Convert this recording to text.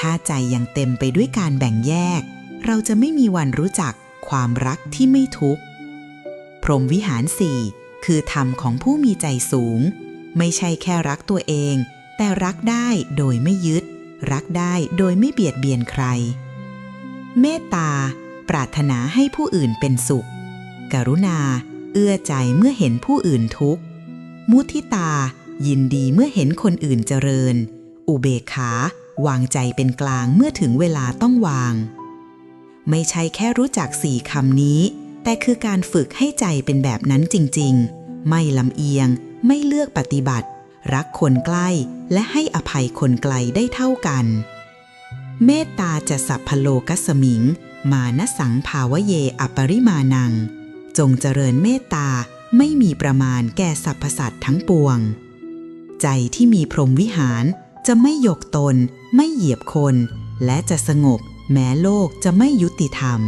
ถ้าใจยังเต็มไปด้วยการแบ่งแยก เราจะไม่มีวันรู้จักความรักที่ไม่ทุกข์ พรหมวิหารสี่คือธรรมของผู้มีใจสูง ไม่ใช่แค่รักตัวเอง แต่รักได้โดยไม่ยึด รักได้โดยไม่เบียดเบียนใคร เมตตา ปรารถนาให้ผู้อื่นเป็นสุข กรุณา เอื้อใจเมื่อเห็นผู้อื่นทุกข์ มุทิตา ยินดีเมื่อเห็นคนอื่นเจริญ อุเบกขา วางใจเป็นกลางเมื่อถึงเวลาต้องวาง ไม่ใช่แค่รู้จักสี่คำนี้ แต่คือการฝึกให้ใจเป็นแบบนั้นจริง ๆ ไม่ลำเอียง ไม่เลือกปฏิบัติ รักคนใกล้และให้อภัยคนไกลได้เท่ากัน เมตตาจะสัพพโลกัสมิง มานสังภาวเยอปริมานัง จงเจริญเมตตาไม่มีประมาณแก่สรรพสัตว์ทั้งปวง ใจที่มีพรหมวิหาร จะไม่ยกตน ไม่เหยียบคน และจะสงบ แม้โลกจะไม่ยุติธรรม